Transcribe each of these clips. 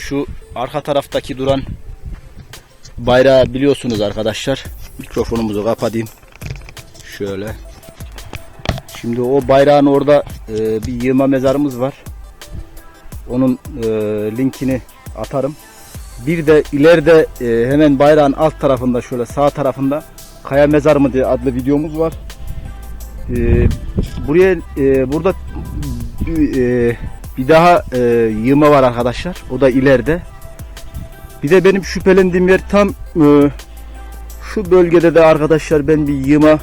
Şu arka taraftaki duran bayrağı biliyorsunuz arkadaşlar. Mikrofonumuzu kapatayım. Şöyle. Şimdi o bayrağın orada e, bir yığma mezarımız var. Onun e, linkini atarım. Bir de ileride e, hemen bayrağın alt tarafında şöyle sağ tarafında Kaya Mezar mı diye adlı videomuz var. E, buraya e, burada e, bir daha e, yığma var arkadaşlar. O da ileride. Bir de benim şüphelendiğim yer tam e, şu bölgede de arkadaşlar ben bir yığma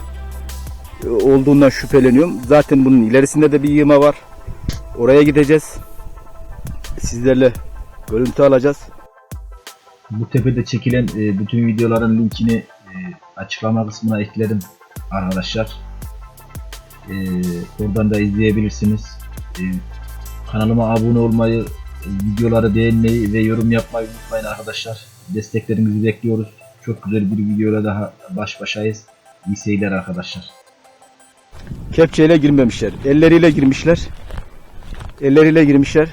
e, olduğundan şüpheleniyorum. Zaten bunun ilerisinde de bir yığma var. Oraya gideceğiz. Sizlerle görüntü alacağız. Bu tepede çekilen e, bütün videoların linkini e, açıklama kısmına ekledim arkadaşlar. E, oradan da izleyebilirsiniz. E, kanalıma abone olmayı, videoları beğenmeyi ve yorum yapmayı unutmayın arkadaşlar. Desteklerinizi bekliyoruz. Çok güzel bir videoyla daha baş başayız. İyi seyirler arkadaşlar. Kepçeyle girmemişler. Elleriyle girmişler. Elleriyle girmişler.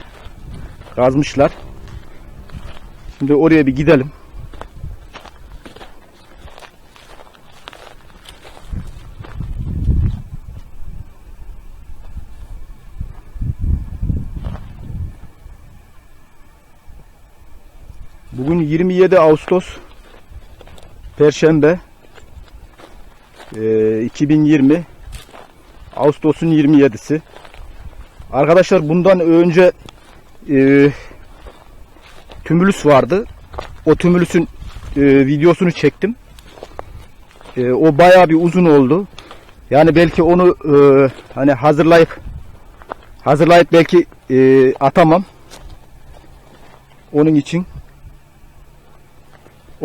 Kazmışlar. Şimdi oraya bir gidelim. 27 Ağustos Perşembe Ee, 2020 Ağustos'un 27'si. Arkadaşlar bundan önce e, tümülüs vardı. O tümülüsün e, videosunu çektim. E, o bayağı bir uzun oldu. Yani belki onu e, hani hazırlayıp hazırlayıp belki e, atamam. Onun için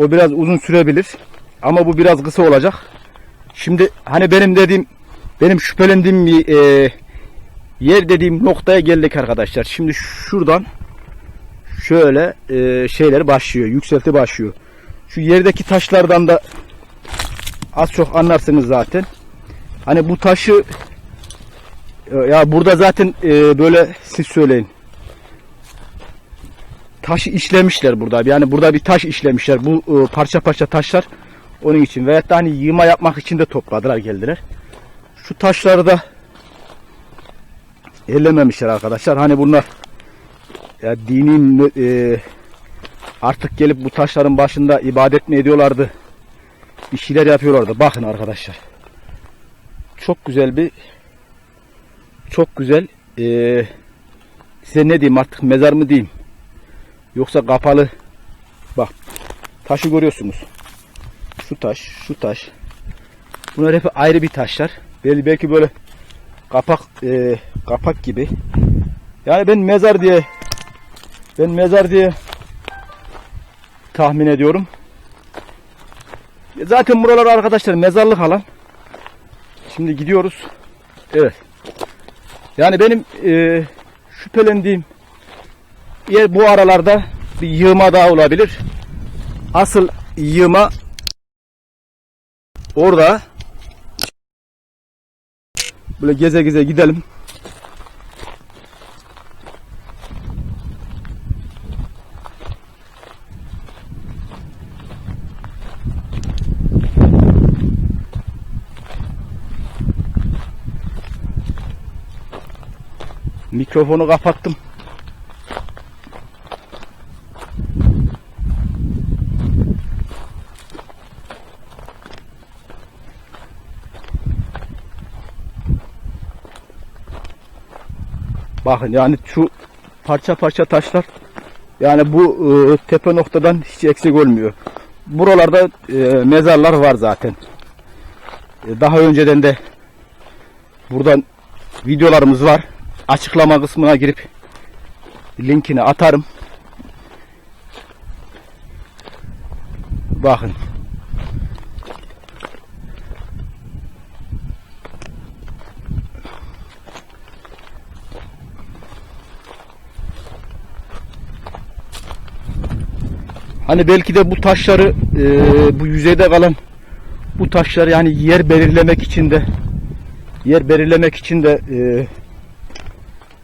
o biraz uzun sürebilir. Ama bu biraz kısa olacak. Şimdi hani benim dediğim benim şüphelendiğim bir e, yer dediğim noktaya geldik arkadaşlar. Şimdi şuradan şöyle e, şeyler başlıyor. Yükselti başlıyor. Şu yerdeki taşlardan da az çok anlarsınız zaten. Hani bu taşı e, ya burada zaten e, böyle siz söyleyin. Taşı işlemişler burada. Yani burada bir taş işlemişler. Bu e, parça parça taşlar onun için. Veyahut da hani yığma yapmak için de topladılar geldiler. Şu taşları da ellememişler arkadaşlar. Hani bunlar ya dini e, artık gelip bu taşların başında ibadet mi ediyorlardı? Bir şeyler yapıyorlardı. Bakın arkadaşlar. Çok güzel bir çok güzel e, size ne diyeyim artık mezar mı diyeyim? Yoksa kapalı bak taşı görüyorsunuz. Şu taş, şu taş. Bunlar hep ayrı bir taşlar. Belki belki böyle kapak e, kapak gibi. Yani ben mezar diye ben mezar diye tahmin ediyorum. Zaten buralar arkadaşlar mezarlık alan. Şimdi gidiyoruz. Evet. Yani benim e, şüphelendiğim bu aralarda bir yığma daha olabilir. Asıl yığma orada böyle geze geze gidelim. Mikrofonu kapattım. Bakın yani şu parça parça taşlar yani bu e, tepe noktadan hiç eksik olmuyor. Buralarda e, mezarlar var zaten. E, daha önceden de buradan videolarımız var. Açıklama kısmına girip linkini atarım. Bakın. Hani belki de bu taşları e, bu yüzeyde kalan bu taşları yani yer belirlemek için de yer belirlemek için de e,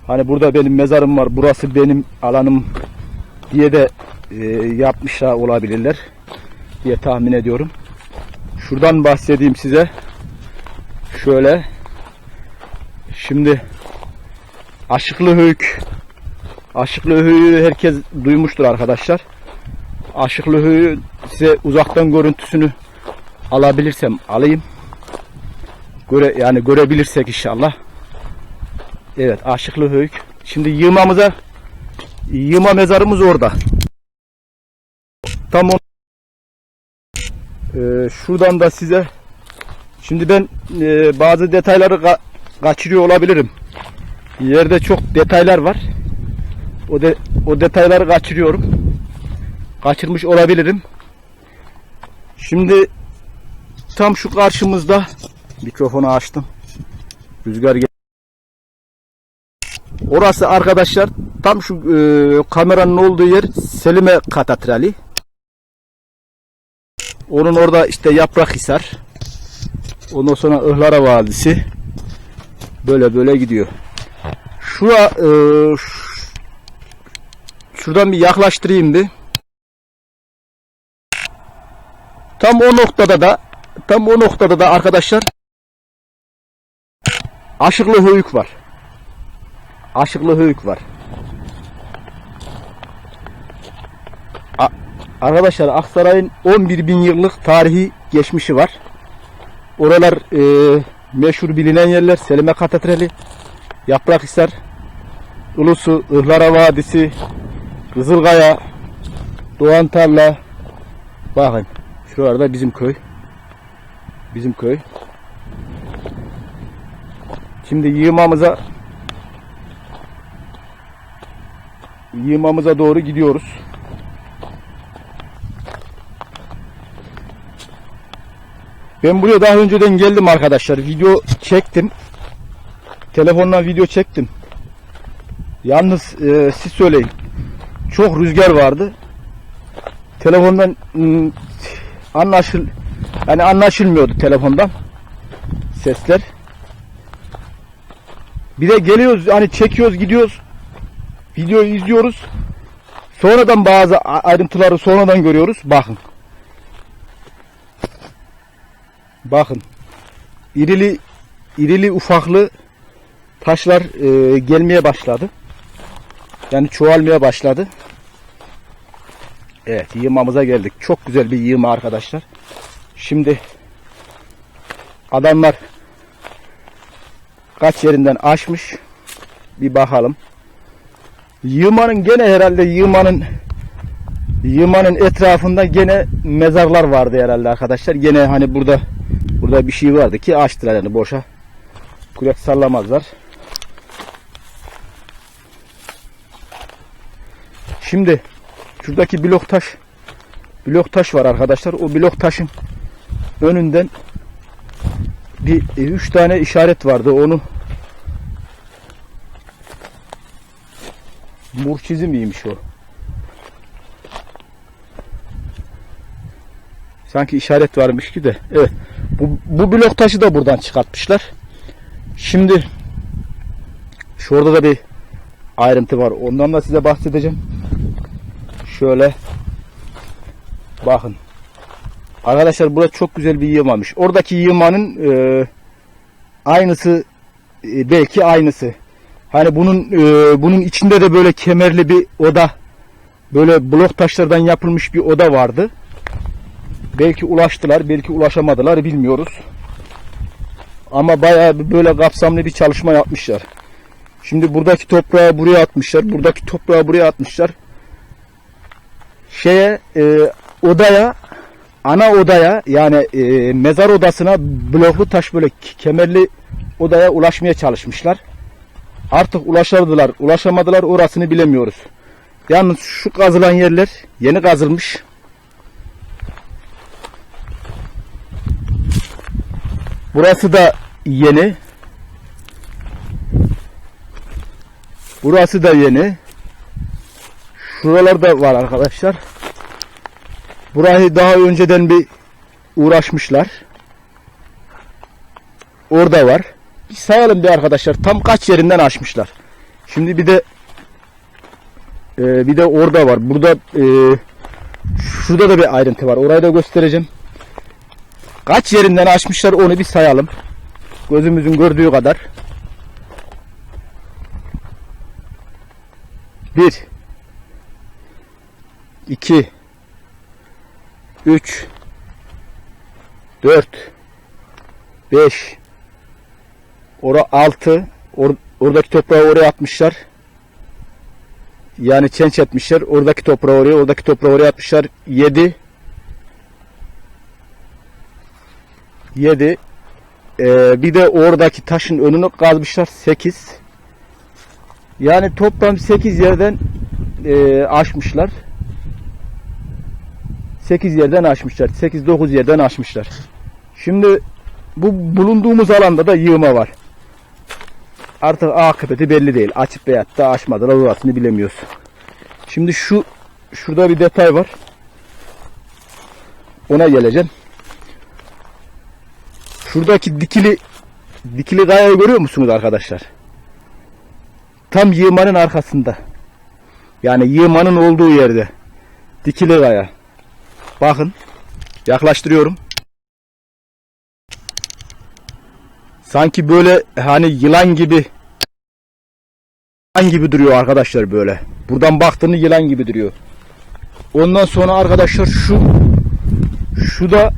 hani burada benim mezarım var burası benim alanım diye de e, yapmışlar olabilirler diye tahmin ediyorum. Şuradan bahsedeyim size. Şöyle. Şimdi Aşıklı Höyük. Aşıklı Höyük'ü herkes duymuştur arkadaşlar. Aşıklı Höyük'ü size uzaktan görüntüsünü alabilirsem alayım. Göre, yani görebilirsek inşallah. Evet Aşıklı Höyük. Şimdi yığmamıza yığma mezarımız orada. Tam o Ee, şuradan da size şimdi ben e, bazı detayları ka- kaçırıyor olabilirim. Yerde çok detaylar var. O de, o detayları kaçırıyorum. Kaçırmış olabilirim. Şimdi tam şu karşımızda mikrofonu açtım. Rüzgar gel. Orası arkadaşlar tam şu e, kameranın olduğu yer Selime Katedrali. Onun orada işte Yaprakhisar. Ondan sonra Ihlara Vadisi. Böyle böyle gidiyor. Şura e, şuradan bir yaklaştırayım bir. Tam o noktada da tam o noktada da arkadaşlar Aşıklı Höyük var. Aşıklı Höyük var. Arkadaşlar Aksaray'ın 11 bin yıllık tarihi geçmişi var. Oralar e, meşhur bilinen yerler. Selime Katedrali, Yaprakhisar, Ulusu, Ihlara Vadisi, Kızılkaya, Doğan Tarla. Bakın şuralarda bizim köy. Bizim köy. Şimdi yığmamıza yığmamıza doğru gidiyoruz. Ben buraya daha önceden geldim arkadaşlar. Video çektim. Telefonla video çektim. Yalnız e, siz söyleyin. Çok rüzgar vardı. Telefondan ım, anlaşıl yani anlaşılmıyordu telefondan sesler. Bir de geliyoruz hani çekiyoruz gidiyoruz. Videoyu izliyoruz. Sonradan bazı ayrıntıları sonradan görüyoruz. Bakın. Bakın. İrili irili ufaklı taşlar e, gelmeye başladı. Yani çoğalmaya başladı. Evet yığmamıza geldik. Çok güzel bir yığma arkadaşlar. Şimdi adamlar kaç yerinden aşmış. Bir bakalım. Yığmanın gene herhalde yığmanın yığmanın etrafında gene mezarlar vardı herhalde arkadaşlar. Gene hani burada burada bir şey vardı ki açtılar yani boşa. Kulak sallamazlar. Şimdi şuradaki blok taş blok taş var arkadaşlar. O blok taşın önünden bir e, üç tane işaret vardı. Onu mur çizimiymiş o. Sanki işaret varmış ki de. Evet. Bu, bu blok taşı da buradan çıkartmışlar. Şimdi şurada da bir ayrıntı var. Ondan da size bahsedeceğim. Şöyle bakın. Arkadaşlar burası çok güzel bir yığmamış. Oradaki yığmanın e, aynısı e, belki aynısı. Hani bunun e, bunun içinde de böyle kemerli bir oda böyle blok taşlardan yapılmış bir oda vardı. Belki ulaştılar, belki ulaşamadılar bilmiyoruz. Ama bayağı böyle kapsamlı bir çalışma yapmışlar. Şimdi buradaki toprağı buraya atmışlar. Buradaki toprağı buraya atmışlar. Şeye e, odaya ana odaya yani e, mezar odasına bloklu taş böyle kemerli odaya ulaşmaya çalışmışlar. Artık ulaşamadılar, ulaşamadılar orasını bilemiyoruz. Yalnız şu kazılan yerler yeni kazılmış. Burası da yeni. Burası da yeni. Şuralarda var arkadaşlar. Burayı daha önceden bir uğraşmışlar. Orada var. Bir sayalım bir arkadaşlar. Tam kaç yerinden açmışlar. Şimdi bir de Ee, bir de orada var. Burada e, şurada da bir ayrıntı var. Orayı da göstereceğim. Kaç yerinden açmışlar onu bir sayalım. Gözümüzün gördüğü kadar. Bir. İki, Üç. Dört. Beş. Ora altı. Or- oradaki toprağı oraya atmışlar. Yani çenç etmişler. Oradaki toprağı oraya, oradaki toprağı oraya atmışlar. 7 7 Ee, bir de oradaki taşın önünü kazmışlar 8 yani toplam 8 yerden e, aşmışlar 8 yerden aşmışlar 8-9 yerden aşmışlar şimdi bu bulunduğumuz alanda da yığma var artık akıbeti belli değil. Açıp veyahut da açmadılar orasını bilemiyoruz. Şimdi şu şurada bir detay var. Ona geleceğim. Şuradaki dikili dikili kayayı görüyor musunuz arkadaşlar? Tam yığmanın arkasında. Yani yığmanın olduğu yerde. Dikili kaya. Bakın. Yaklaştırıyorum. Sanki böyle hani yılan gibi yılan gibi duruyor arkadaşlar böyle. Buradan baktığında yılan gibi duruyor. Ondan sonra arkadaşlar şu şu da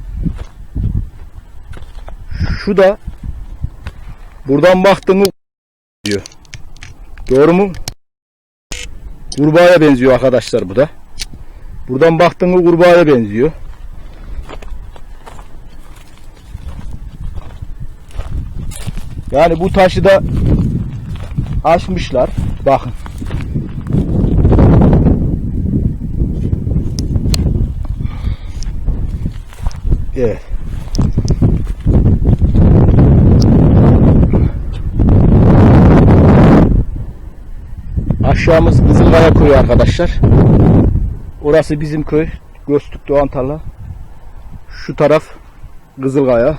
şu da buradan baktığını diyor. Doğru mu? Kurbağaya benziyor arkadaşlar bu da. Buradan baktığını kurbağaya benziyor. Yani bu taşı da açmışlar. Bakın. Evet. Aşağımız Kızılkaya köyü arkadaşlar. Orası bizim köy. Göztük Doğan Tarla. Şu taraf Kızılkaya.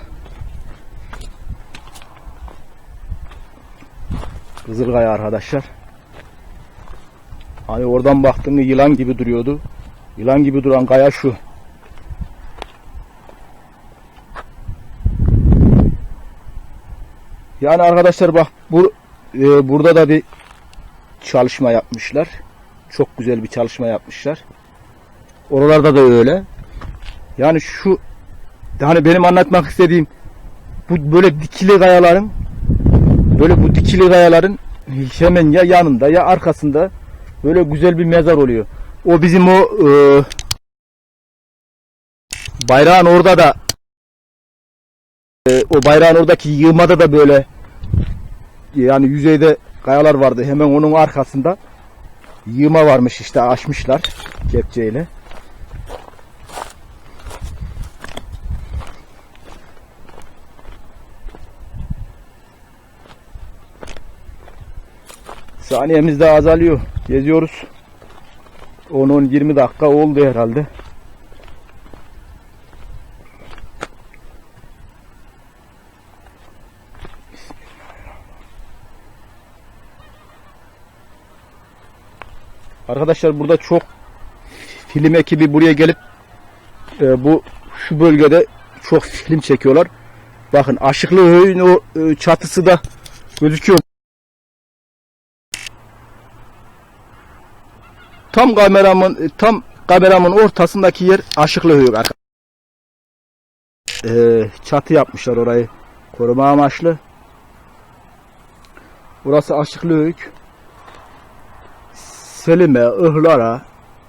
Kızılkaya arkadaşlar. Hani oradan baktığımda yılan gibi duruyordu. Yılan gibi duran kaya şu. Yani arkadaşlar bak bu e, burada da bir çalışma yapmışlar. Çok güzel bir çalışma yapmışlar. Oralarda da öyle. Yani şu hani benim anlatmak istediğim bu böyle dikili kayaların böyle bu dikili kayaların hemen ya yanında ya arkasında böyle güzel bir mezar oluyor. O bizim o e, bayrağın orada da e, o bayrağın oradaki yığmada da böyle yani yüzeyde kayalar vardı. Hemen onun arkasında yığma varmış işte açmışlar kepçeyle. Saniyemiz de azalıyor. Geziyoruz. 10-20 dakika oldu herhalde. Arkadaşlar burada çok film ekibi buraya gelip e, bu şu bölgede çok film çekiyorlar. Bakın Aşıklı Höyü'nün o e, çatısı da gözüküyor. Tam kameramın e, tam kameramın ortasındaki yer Aşıklı arkadaşlar. E, çatı yapmışlar orayı koruma amaçlı. Burası Aşıklı Höyük. Selime, Ihlara,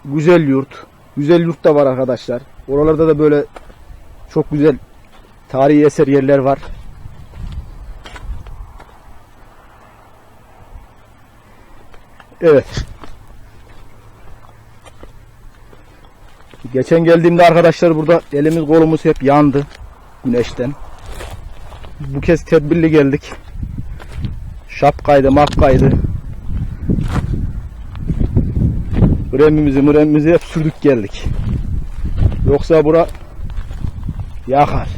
Güzel Yurt. Güzel Yurt da var arkadaşlar. Oralarda da böyle çok güzel tarihi eser yerler var. Evet. Geçen geldiğimde arkadaşlar burada elimiz kolumuz hep yandı güneşten. Bu kez tedbirli geldik. Şapkaydı, mapkaydı. Kremimizi müremimizi hep sürdük geldik. Yoksa bura yakar.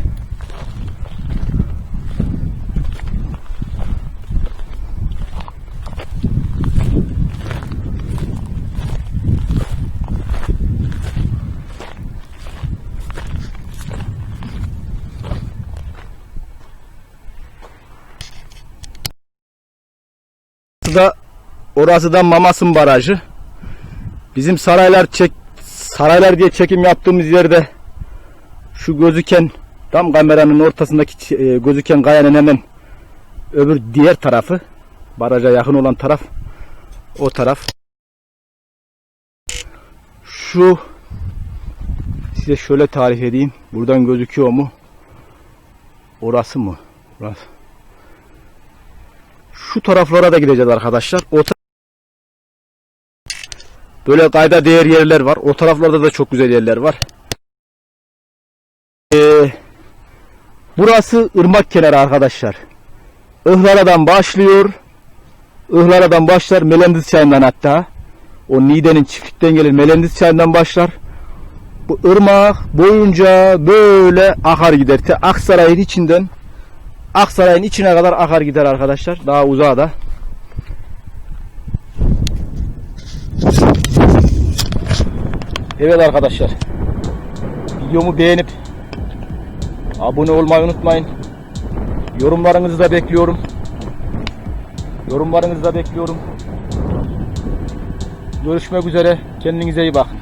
Orası da orası da Mamasın Barajı. Bizim saraylar çek saraylar diye çekim yaptığımız yerde şu gözüken tam kameranın ortasındaki e, gözüken kayanın hemen öbür diğer tarafı baraja yakın olan taraf o taraf. Şu size şöyle tarif edeyim. Buradan gözüküyor mu? Orası mı? Orası şu taraflara da gideceğiz arkadaşlar o böyle kayda değer yerler var o taraflarda da çok güzel yerler var Ee, burası ırmak kenarı arkadaşlar Ihlara'dan başlıyor. Ihlara'dan başlar Melendiz çayından hatta. O Niğde'nin çiftlikten gelir Melendiz çayından başlar. Bu ırmak boyunca böyle akar gider. Te Aksaray'ın içinden Aksaray'ın içine kadar akar gider arkadaşlar. Daha uzağa da. Evet arkadaşlar. Videomu beğenip abone olmayı unutmayın. Yorumlarınızı da bekliyorum. Yorumlarınızı da bekliyorum. Görüşmek üzere. Kendinize iyi bakın.